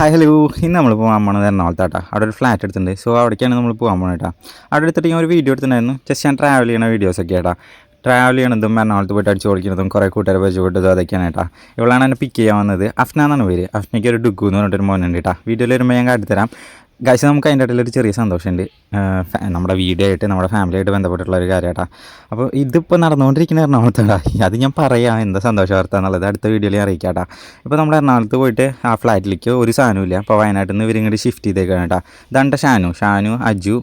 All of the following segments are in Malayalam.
ഹായ് ഹലോ ഇന്ന് നമ്മൾ പോകാൻ പോണത് എറണാകുളത്താട്ടാ അവിടെ ഒരു ഫ്ലാറ്റ് എടുത്തിട്ടുണ്ട്. സോ അവിടേക്കാണ് നമ്മൾ പോകാൻ പോകുന്നത് കേട്ടോ. അവിടെ എടുത്തിട്ട് ഞാൻ ഒരു വീഡിയോ എടുത്തിട്ടുണ്ടായിരുന്നു. ജസ്റ്റ് ഞാൻ ട്രാവൽ ചെയ്യണ വീഡിയോസൊക്കെ ആട്ടാ. ട്രാവൽ ചെയ്യണതും എറണാകുളത്ത് പോയിട്ട് അടിച്ച് ഓടിക്കുന്നതും കുറേ കൂട്ടുകാരെ പരിചയപ്പെട്ടതും അതൊക്കെയാണ് കേട്ടോ. ഇവളാണ് എന്നെ പിക്ക് ചെയ്യാൻ വന്നത്. അഫ്ന എന്നാണ് പേര്. അഫ്നയ്ക്ക് ഒരു ഡുഗു എന്ന് പറഞ്ഞിട്ടൊരു മോനുണ്ട് കേട്ടോ. വീഡിയോയിൽ വരുമ്പോൾ ഞാൻ കാട്ടിത്തരാം. ഗായ്സ് നമുക്ക് അതിന്റെ ഇടയിൽ ഒരു ചെറിയ സന്തോഷമുണ്ട്. നമ്മുടെ വീഡിയോ ആയിട്ട് നമ്മുടെ ഫാമിലി ആയിട്ട് ബന്ധപ്പെട്ടിട്ടുള്ള ഒരു കാര്യം കേട്ടോ അപ്പോൾ ഇതിപ്പോൾ നടന്നുകൊണ്ടിരിക്കുന്ന എറണാകുളത്താടാ അത് ഞാൻ പറയാം എന്താ സന്തോഷ വാർത്ത എന്നുള്ളത്. അടുത്ത വീഡിയോയിൽ അറിയിക്കാട്ടാ അറിയിക്കാം കേട്ടോ ഇപ്പോൾ നമ്മൾ എറണാകുളത്ത് പോയിട്ട് ആ ഫ്ലാറ്റിലേക്ക് ഒരു സാധനമില്ല അപ്പോൾ വയനാട്ടിൽ നിന്ന് ഇവർ ഇങ്ങോട്ട് ഷിഫ്റ്റ് ചെയ്തേക്കാണ് കേട്ടോ. ഇതാണ്ട ഷാനു. ഷാനു അജു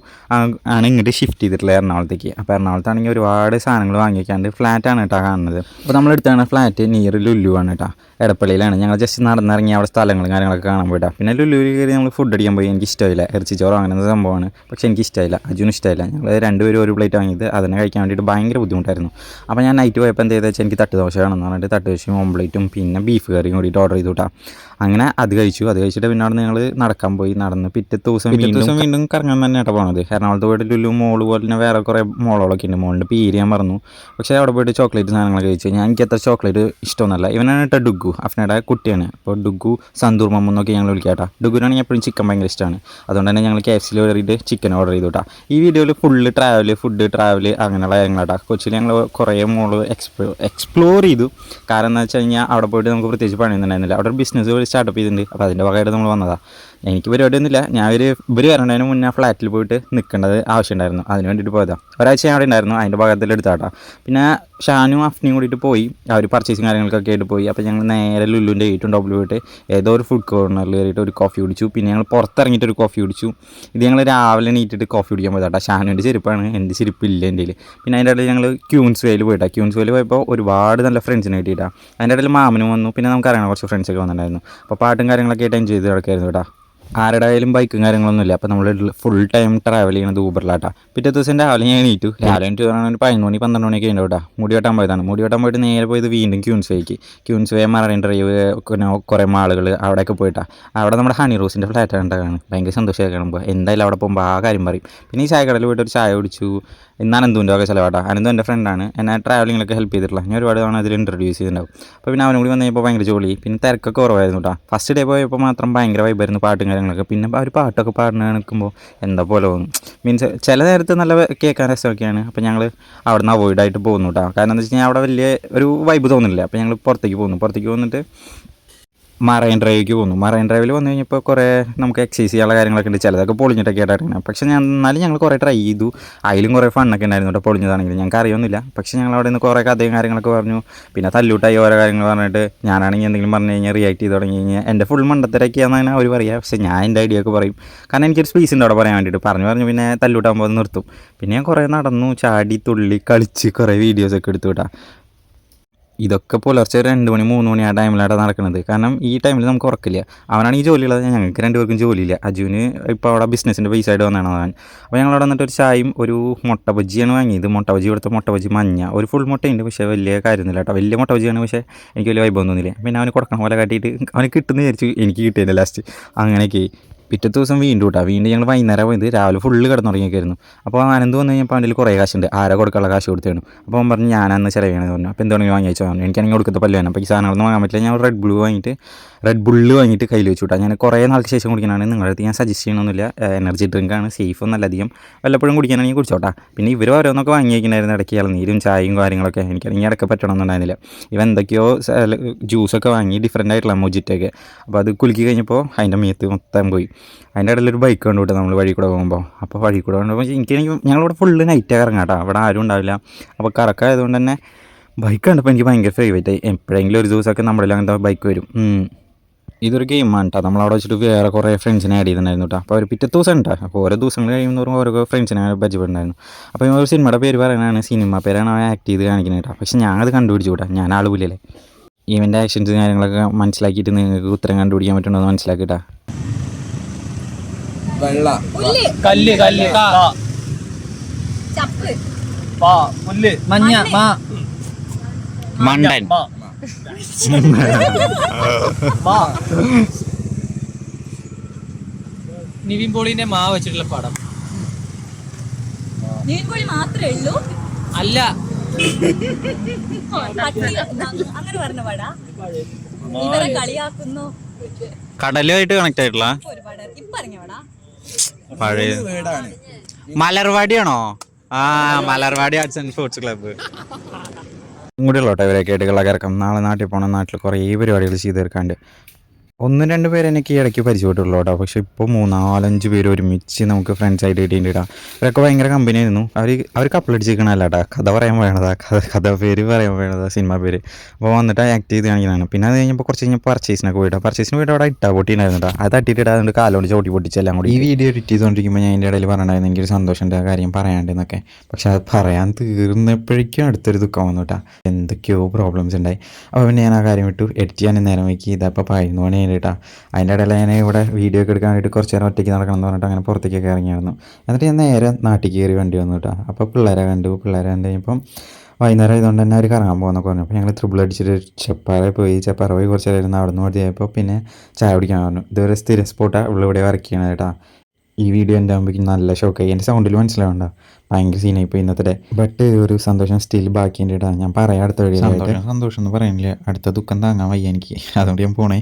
ആണ് ഇങ്ങോട്ട് ഷിഫ്റ്റ് ചെയ്തിട്ടുള്ളത് എറണാകുളത്തേക്ക്. അപ്പോൾ എറണാകുളത്താണെങ്കിൽ ഒരുപാട് സാധനങ്ങൾ വാങ്ങിക്കാണ്ട് ഫ്ലാറ്റാണ് കേട്ടോ കാണുന്നത്. അപ്പോൾ നമ്മളെടുത്താണ് ഫ്ലാറ്റ് നിയർ ലുല്ലു ആണ് കേട്ടോ. എടപ്പള്ളിയിലാണ്. ഞങ്ങൾ ജസ്റ്റ് നടന്നിറങ്ങി അവിടെ സ്ഥലങ്ങളും കാര്യങ്ങളൊക്കെ കാണാൻ പോയിട്ടാ. പിന്നെ ലുലുവിൽ കയറി നമ്മൾ ഫുഡ് അടിക്കാൻ പോയി. എനിക്ക് ഇഷ്ടമില്ല ഇറച്ചിച്ചോറോ അങ്ങനത്തെ സംഭവമാണ്. പക്ഷേ എനിക്ക് ഇഷ്ടമില്ല അജുനും ഇഷ്ടമില്ല. ഞങ്ങൾ രണ്ടുപേരും ഒരു പ്ലേറ്റ് വാങ്ങിയത് അതിനെ കഴിക്കാൻ വേണ്ടിയിട്ട് ഭയങ്കര ബുദ്ധിമുട്ടായിരുന്നു. അപ്പോൾ ഞാൻ നൈറ്റ് പോയപ്പോൾ എന്ത് ചെയ്തെന്ന് വെച്ചാൽ എനിക്ക് തട്ട് ദോശ വേണമെന്ന് പറഞ്ഞിട്ട് തട്ട് ദോശയും ഓംപ്ലേറ്റും പിന്നെ ബീഫ് കറിയും കൂടിയിട്ട് ഓർഡർ ചെയ്തു കേട്ടോ അങ്ങനെ അത് കഴിച്ചു. അത് കഴിച്ചിട്ട് പിന്നെ അവിടെ ഞങ്ങൾ നടക്കാൻ പോയി. നടന്ന് പിറ്റത്തെ ദിവസം പിറ്റേ ദിവസം വീണ്ടും കറങ്ങാൻ തന്നെ കേട്ടോ പോണത്. എറണാകുളത്ത് പോയിട്ട് ലുലു മോൾ പോലെ തന്നെ വേറെ കുറേ മോളുകളൊക്കെ ഉണ്ട്. മോളിന്റെ പേര് ഞാൻ പറഞ്ഞു പക്ഷേ അവിടെ പോയിട്ട് ചോക്ലേറ്റ് സാധനങ്ങളൊക്കെ കഴിച്ചു ഞാൻ എനിക്ക് അത്ര ചോക്ലേറ്റ് ഇഷ്ടമൊന്നുമല്ല. ഇവനാണ് കേട്ടോ ഡുഗു. അഫ്നയുടെ കുട്ടിയാണ്. അപ്പോൾ ഡുഗു സന്തൂർ മമ്മെന്നൊക്കെ ഞങ്ങൾ വിളിക്കാം കേട്ടോ ഡുഗുനാണെങ്കിൽ എപ്പോഴും ചിക്കൻ ഭയങ്കര ഇഷ്ടമാണ് അതുകൊണ്ട് തന്നെ ഞങ്ങൾ കെ എഫ് സിയിൽ കയറിയിട്ട് ചിക്കൻ ഓർഡർ ചെയ്തു കേട്ടോ ഈ വീഡിയോയിൽ ഫുള്ള് ട്രാവൽ ഫുഡ് ട്രാവൽ അങ്ങനെയുള്ള കാര്യങ്ങളാട്ടോ. കൊച്ചിയിൽ ഞങ്ങൾ കുറേ മോൾ എക്സ്പ്ലോ എക്സ്പ്ലോർ ചെയ്തു. കാരണം എന്താ വെച്ച് കഴിഞ്ഞാൽ അവിടെ പോയിട്ട് നമുക്ക് പ്രത്യേകിച്ച് പണിയൊന്നും ഉണ്ടായിരുന്നില്ല. അവിടെ ഒരു ബിസിനസ് സ്റ്റാർട്ടപ്പ് ചെയ്തിട്ടുണ്ട്. അപ്പോൾ അതിന്റെ വകയായിട്ട് നമ്മൾ വന്നതാണ് എനിക്ക് പരിപാടിയൊന്നുമില്ല. ഞാൻ ഒരു ഇവർ വരണതിന് മുന്നേ ഫ്ലാറ്റിൽ പോയിട്ട് നിൽക്കേണ്ടത് ആവശ്യമുണ്ടായിരുന്നു. അതിന് വേണ്ടിയിട്ട് പോയതാണ് ഒരാഴ്ച ഞാൻ അവിടെ ഉണ്ടായിരുന്നു. അതിന്റെ ഭാഗത്തിൽ എടുത്താട്ടാ. പിന്നെ ഷാനും അഫ്നിയും കൂടിയിട്ട് പോയി. അവർ പർച്ചേസിങ് കാര്യങ്ങൾക്കൊക്കെ ആയിട്ട് പോയി. അപ്പോൾ ഞങ്ങൾ നേരെ ലുല്ലുന്റെ ഏറ്റവും ടോപ്പിൽ പോയിട്ട് ഏതോ ഒരു ഫുഡ് കോർണറിൽ കയറിയിട്ട് ഒരു കോഫി കുടിച്ചു. പിന്നെ ഞങ്ങൾ പുറത്തിറങ്ങിയിട്ട് ഒരു കോഫി കുടിച്ചു. ഇത് ഞങ്ങൾ രാവിലെ നീറ്റിട്ട് കോഫി കുടിക്കാൻ പോയതാട്ടാ. ഷാനുവിന്റെ ചെരുപ്പാണ്. എന്റെ ചെരുപ്പില്ല എന്റെ പിന്നെ അതിന്റെ ഇടയിൽ ഞങ്ങൾ ക്യൂൻസ് വേയിൽ പോയിട്ടാ. ക്യൂൻസ് വേയിൽ പോയപ്പോൾ ഒരുപാട് നല്ല ഫ്രണ്ട്സിനെ കിട്ടിയിട്ടാ. അതിന്റെ ഇടയിൽ മാമനും വന്നു. പിന്നെ നമുക്ക് അറിയണം കുറച്ച് ഫ്രണ്ട്സൊക്കെ വന്നിട്ടുണ്ടായിരുന്നു. അപ്പോൾ പാട്ടും കാര്യങ്ങളൊക്കെ ആയിട്ട് എൻജോയ് ചെയ്ത് കിടക്കായിരുന്നു കേട്ടോ. ആരുടെ ബൈക്കും കാര്യങ്ങളൊന്നുമില്ല. അപ്പോൾ നമ്മൾ ഫുൾ ടൈം ട്രാവൽ ചെയ്യണത് ഊബറിലാട്ടാ. പിറ്റേ ദിവസം രാവിലെ ഞാൻ എണീറ്റു. രാവിലെ എണീറ്റ് പറഞ്ഞാൽ ഒരു പതിനൊന്ന് മണി പന്ത്രണ്ട് മണിയൊക്കെ ഉണ്ട് കേട്ടോ മുടി വെട്ടാൻ പോയതാണ്. മുടി വെട്ടാൻ പോയിട്ട് നേരെ പോയത് വീണ്ടും ക്യൂൻസ് ക്യൂൻസ്വേ മറൈൻ ഡ്രൈവ് പിന്നെ കുറേ മാളുകൾ അവിടെയൊക്കെ പോയിട്ടാ. അവിടെ നമ്മുടെ ഹണി റോസിന്റെ ഫ്ലാറ്റ് കണ്ടതാണ് ഭയങ്കര സന്തോഷമായി കാണുമ്പോൾ എന്തായാലും അവിടെ പോകുമ്പോൾ ആ കാര്യം പറയും. പിന്നെ ഈ ചായക്കടയിൽ പോയിട്ട് ഒരു ചായ കുടിച്ചു. ഇന്ന് അനന്തുവിന്റെ ഒക്കെ ചിലവാട്ടാ. അനന്തു എന്റെ ഫ്രണ്ടാണ് എന്നെ ട്രാവലിങ്ങിലൊക്കെ ഹെൽപ്പ് ചെയ്തിട്ടുള്ള. ഞാൻ ഒരുപാട് തവണ അതിൽ ഇൻട്രൊഡ്യൂസ് ചെയ്തിട്ടുണ്ടാവും. അപ്പോൾ പിന്നെ അവനും കൂടി വന്നപ്പോൾ ഭയങ്കര ജോലി. പിന്നെ തിരക്കൊക്കെ കുറവായിരുന്നു കേട്ടോ ഫസ്റ്റ് ഡേ പോയപ്പോൾ മാത്രം ഭയങ്കര വൈബായിരുന്നു പാട്ടും കാര്യങ്ങളൊക്കെ. പിന്നെ അവർ പാട്ടൊക്കെ പാടുന്ന നിൽക്കുമ്പോൾ എന്താ പോലെ തോന്നും മീൻസ് ചില നേരത്ത് നല്ല കേൾക്കാൻ രസമൊക്കെയാണ്. അപ്പോൾ ഞങ്ങൾ അവിടെ നിന്ന് അവോയ്ഡ് ആയിട്ട് പോകുന്നു കേട്ടോ കാരണം എന്താ വെച്ച് കഴിഞ്ഞാൽ അവിടെ വലിയ ഒരു വൈബ് തോന്നുന്നില്ല അപ്പോൾ ഞങ്ങൾ പുറത്തേക്ക് പോകുന്നു. പുറത്തേക്ക് വന്നിട്ട് മറൈൻ ഡ്രൈവിലേക്ക് പോന്നു. മറൈൻ ഡ്രൈവിൽ വന്നു കഴിഞ്ഞപ്പോൾ കുറേ നമുക്ക് എക്സസൈസ് ചെയ്യാനുള്ള കാര്യങ്ങളൊക്കെ ഉണ്ട്. ചിലതൊക്കെ പൊളിഞ്ഞിട്ടൊക്കെ ആയിട്ടാണ് പക്ഷേ ഞാൻ എന്നാലും ഞങ്ങൾ കുറേ ട്രൈ ചെയ്തു. അതിലും കുറേ ഫണ്ണൊക്കെ ഉണ്ടായിരുന്നു കേട്ടോ പൊളിഞ്ഞതാണെങ്കിലും. ഞങ്ങൾക്ക് അറിയൊന്നുമില്ല. പക്ഷേ ഞങ്ങൾ അവിടെ നിന്ന് കുറേ കഥയും കാര്യങ്ങളൊക്കെ പറഞ്ഞു. പിന്നെ തല്ലൂട്ടായി ഓരോ കാര്യങ്ങൾ പറഞ്ഞിട്ട് ഞാനാണെങ്കിൽ എന്തെങ്കിലും പറഞ്ഞു കഴിഞ്ഞാൽ റിയാക്ട് ചെയ്ത് തുടങ്ങി കഴിഞ്ഞാൽ എന്റെ ഫുൾ മണ്ടത്തരൊക്കെയാണെന്നാണ് അവർ പറയുക പക്ഷേ ഞാൻ എന്റെ ഐഡിയ ഒക്കെ പറയും. കാരണം എനിക്കൊരു സ്പേസ് ഉണ്ട് അവിടെ പറയാൻ വേണ്ടിയിട്ട്. പറഞ്ഞു പറഞ്ഞു പിന്നെ തല്ലൂട്ടാകുമ്പോൾ നിർത്തും. പിന്നെ ഞാൻ കുറേ നടന്നു ചാടി തുള്ളി കളിച്ച് കുറേ വീഡിയോസൊക്കെ എടുത്തു വിട്ടാ ഇതൊക്കെ പുലർച്ചെ രണ്ട് മണി മൂന്ന് മണി ആ ടൈമിലാണ് നടക്കുന്നത്. കാരണം ഈ ടൈമിൽ നമുക്ക് ഉറക്കില്ല. അവനാണ് ഈ ജോലിയുള്ളത്. ഞങ്ങൾക്ക് രണ്ടുപേർക്കും ജോലിയില്ല. അജുവിന് ഇപ്പോൾ അവിടെ ബിസിനസ്സിന്റെ പൈസ ആയിട്ട് വന്നതാണ് അവൻ. അപ്പോൾ ഞങ്ങൾ അവിടെ വന്നിട്ട് ഒരു ചായയും ഒരു മുട്ട ബജ്ജിയാണ് വാങ്ങിയത്. മുട്ട ബജ്ജി ഇവിടുത്തെ മുട്ട ബജ്ജി മഞ്ഞ. ഒരു ഫുൾ മുട്ടയുണ്ട്. പക്ഷേ വലിയ കാര്യമൊന്നുമില്ല കേട്ടോ. വലിയ മുട്ട ബജ്ജിയാണ് പക്ഷേ എനിക്ക് വലിയ വൈബ് ഒന്നുമില്ല പിന്നെ അവന് കൊടുക്കണ പോലെ കാട്ടിയിട്ട് അവന് കിട്ടുന്ന വിചാരിച്ചു. എനിക്ക് കിട്ടിയില്ല ലാസ്റ്റ് അങ്ങനെയൊക്കെ പിറ്റത്തെ ദിവസം വീണ്ടും കേട്ടോ വീണ്ടും ഞങ്ങൾ വൈകുന്നേരം പോയത് രാവിലെ ഫുള്ള് കിടന്നുറങ്ങിയൊക്കെയായിരുന്നു. അപ്പോൾ ആനന്ദ് വന്നു കഴിഞ്ഞപ്പോൾ അവന്റെ കുറേ കാശുണ്ട്. ആരെ കൊടുക്കാനുള്ള കാശ് കൊടുത്തേണു അപ്പോൾ അവൻ പറഞ്ഞു ഞാനന്ന് ചിലവാണെന്ന് പറഞ്ഞു. അപ്പോൾ എന്തുകൊണ്ടെങ്കിലും വാങ്ങി വെച്ചോ പറഞ്ഞു എനിക്കാണെങ്കിൽ കൊടുക്കത്തെ പല്ല് വേണം അപ്പോൾ ഈ സാധനങ്ങളൊന്നും വാങ്ങാൻ പറ്റില്ല. ഞാൻ റെഡ് ബ്ലൂ വാങ്ങിയിട്ട് റെഡ് ബുള്ള് വാങ്ങിയിട്ട് കയ്യിൽ വെച്ചു കേട്ടോ ഞാൻ കുറേ നാൾക്ക് ശേഷം കുടിക്കാനാണ് നിങ്ങളുടെ ഞാൻ സജസ്റ്റ് ചെയ്യണമെന്നില്ല എനർജി ഡ്രിങ്കാണ് സേഫ് ഒന്നല്ല അധികം. വല്ലപ്പോഴും കുടിക്കാനാണെങ്കിൽ കുടിച്ചോട്ടാ പിന്നെ ഇവർ ഓരോന്നൊക്കെ വാങ്ങി വയ്ക്കുന്നായിരുന്നു ഇടയ്ക്ക് ഇളനീരും ചായയും കാര്യങ്ങളൊക്കെ. എനിക്കാണെങ്കിൽ ഇടയ്ക്ക് പറ്റണമെന്നുണ്ടായിരുന്നില്ല. ഇവ എന്തൊക്കെയോ ജ്യൂസൊക്കെ വാങ്ങി ഡിഫറെന്റ് ആയിട്ടുള്ള മൊജിറ്റൊക്കെ അപ്പോൾ അത് കുലുക്കി കഴിഞ്ഞപ്പോൾ അതിന്റെ മേത്ത് മൊത്തം പോയി. അതിന്റെ ഇടയിൽ ഒരു ബൈക്ക് കണ്ടു നമ്മൾ വഴി കൂടെ പോകുമ്പോൾ. അപ്പോൾ വഴി കൂടെ കൊണ്ടുപോകുമ്പോൾ എനിക്ക് ഞങ്ങളിവിടെ ഫുള്ള് നൈറ്റാണ് ഇറങ്ങാം കേട്ടോ. അവിടെ ആരും ഉണ്ടാവില്ല. അപ്പോൾ കറക്കായതുകൊണ്ട് തന്നെ ബൈക്ക് കണ്ടപ്പോൾ എനിക്ക് ഭയങ്കര ഫേവറേറ്റ് ആയി. എപ്പോഴെങ്കിലും ഒരു ദിവസമൊക്കെ നമ്മുടെ അങ്ങനത്തെ ബൈക്ക് വരും. ഇതൊരു ഇതൊരു ഗെയിമാണ് കേട്ടോ. നമ്മളവിടെ വെച്ചിട്ട് വേറെ കുറേ ഫ്രണ്ട്സിനെ ആഡ് ചെയ്തിട്ടുണ്ടായിരുന്നു കേട്ടോ. അപ്പോൾ ഒരു പിറ്റേ ദിവസം ഉണ്ട് അപ്പോൾ ഓരോ ദിവസങ്ങൾ കഴിയുമ്പോൾ ഓരോ ഫ്രണ്ട്സിനെ പരിചയപ്പെട്ടുണ്ടായിരുന്നു അപ്പോൾ ഒരു സിനിമയുടെ പേര് പറയാനാണ് സിനിമ പേരാണ് അവൻ ആക്ട് ചെയ്ത് കാണിക്കുന്നത് കേട്ടോ. പക്ഷേ ഞാനത് കണ്ടുപിടിച്ചു കൂട്ടാ. ഞാൻ ആളുമില്ലല്ലേ ഇവന്റെ ആക്ഷൻസ് കാര്യങ്ങളൊക്കെ മനസ്സിലാക്കിയിട്ട് നിങ്ങൾക്ക് ഉത്തരം കണ്ടുപിടിക്കാൻ പറ്റുന്നുണ്ടോ എന്ന് മനസ്സിലാക്കിട്ടാ വെള്ള. കല്ല് കല്ല്. കാ. ചപ്പ്. പാ പുല്ല്. മഞ്ഞ. മാ. മണ്ടൻ. മാ. മാ. നിവിൻ പോളിന്റെ മാ വെച്ചിട്ടുള്ള പടം. നീൻകോഴി മാത്രമേ ഉള്ളൂ? അല്ല. അങ്ങനെ പറഞ്ഞ പാടാ. ഇവരെ കളിയാക്കുന്നു. കടലുമായിട്ട് കണക്ട് ആയിട്ടുള്ള? ഒരുപാട്. ഇപ്പൊ ഇറങ്ങിയവടാ പഴയ മലർവാടിയാണോ? ആ Malarvadi arts and sports club കൂടെ ഇവരെ ഇവരൊക്കെ ആയിട്ട് കളക്കിറക്കാം നാളെ നാട്ടിൽ പോകണം നാട്ടിൽ കുറേ പരിപാടികൾ ചെയ്ത് തീർക്കാണ്ട് ഒന്ന് രണ്ട് പേര് എനിക്ക് ഇടയ്ക്ക് പരിചയപ്പെട്ടുള്ളൂ കേട്ടോ പക്ഷേ ഇപ്പോൾ മൂന്നാലഞ്ച് പേര് ഒരുമിച്ച് നമുക്ക് ഫ്രണ്ട്സ് ആയിട്ട് കിട്ടിയിട്ടുണ്ട് കേട്ടോ ഇവരൊക്കെ ഭയങ്കര കമ്പനി ആയിരുന്നു. അവർ അവർ കപ്പിളടിച്ചിരിക്കണല്ല കേട്ടോ കഥ പറയാൻ വേണതാ. കഥ കഥ പേര് പറയാൻ വേണതാ. സിനിമ പേര്. അപ്പോൾ വന്നിട്ട് ആക്ട് ചെയ്ത് കാണിക്കുന്നതാണ്. പിന്നെ അത് കഴിഞ്ഞപ്പോൾ കുറച്ച് കഴിഞ്ഞപ്പോൾ പർച്ചേസിനൊക്കെ പോയിട്ടോ. പർച്ചേസിന് പോയിട്ട് അവിടെ ഇട്ടാ പൊട്ടിണ്ടായിരുന്നു കേട്ടോ അത് തട്ടിയിട്ട് ഇടാതുകൊണ്ട് കാലോട് ചോട്ടി പൊട്ടിച്ചെല്ലാം കൂടി ഈ വീഡിയോ എഡിറ്റ് ചെയ്തുകൊണ്ടിരിക്കുമ്പോൾ ഞാൻ എന്റെ ഇടയിൽ പറഞ്ഞിട്ടുണ്ടായിരുന്നു എനിക്കൊരു സന്തോഷമുണ്ട് ആ കാര്യം പറയാണ്ടെന്നൊക്കെ പക്ഷെ അത് പറയാൻ തീർന്നപ്പോഴേക്കും അടുത്തൊരു ദുഃഖം വന്നു കേട്ടോ എന്തൊക്കെയോ പ്രോബ്ലംസ് ഉണ്ടായി അപ്പോൾ പിന്നെ ഞാൻ ആ കാര്യം വിട്ടു. എഡിറ്റ് ചെയ്യാൻ നേരം വയ്ക്കി ഇതപ്പോൾ പതിനൊന്ന് മണി കഴിഞ്ഞിട്ടാ അതിന്റെ ഇടയിൽ ഞാൻ ഇവിടെ വീഡിയോ ഒക്കെ എടുക്കാൻ വേണ്ടിയിട്ട് കുറച്ച് നേരം ഒറ്റയ്ക്ക് നടക്കണം എന്ന് പറഞ്ഞിട്ട് അങ്ങനെ പുറത്തേക്കൊക്കെ ഇറങ്ങിയായിരുന്നു. എന്നിട്ട് ഞാൻ നേരെ നാട്ടിൽ കയറി വണ്ടി വന്നു കേട്ടോ. അപ്പോൾ പിള്ളേരെ കണ്ടു. പിള്ളേരെ കണ്ടു കഴിഞ്ഞപ്പം വൈകുന്നേരം ആയതുകൊണ്ട് തന്നെ അവർ കറങ്ങാൻ പോകുന്നൊക്കെ പറഞ്ഞു. അപ്പോൾ ഞങ്ങൾ ത്രിബിൾ അടിച്ചിട്ട് ചെപ്പാറ പോയി. ചെപ്പാറ പോയി കുറച്ച് നേരം അവിടെ നിന്ന് മതിയായപ്പോൾ പിന്നെ ചായ കുടിക്കാൻ പറഞ്ഞു. ഇതുവരെ സ്ഥിര സ്പോട്ടാണ് ഇവിടെ വർക്ക് ചെയ്യണത് കേട്ടോ. ഈ വീഡിയോ എന്റെ ആകുമ്പോഴേക്കും നല്ല ഷോക്കായി എന്റെ സൗണ്ടിൽ മനസ്സിലാവണ്ട ഭയങ്കര സീനായി പോയി ഇന്നത്തെ ബട്ട് ഒരു സന്തോഷം സ്റ്റിൽ ബാക്കിയുണ്ട് കേട്ടോ. ഞാൻ പറയാം അടുത്ത വഴി സന്തോഷം സന്തോഷം എന്ന് പറയുന്നില്ല അടുത്ത ദുഃഖം താങ്ങാൻ വയ്യ എനിക്ക്. അതുകൊണ്ട് ഞാൻ പോണേ.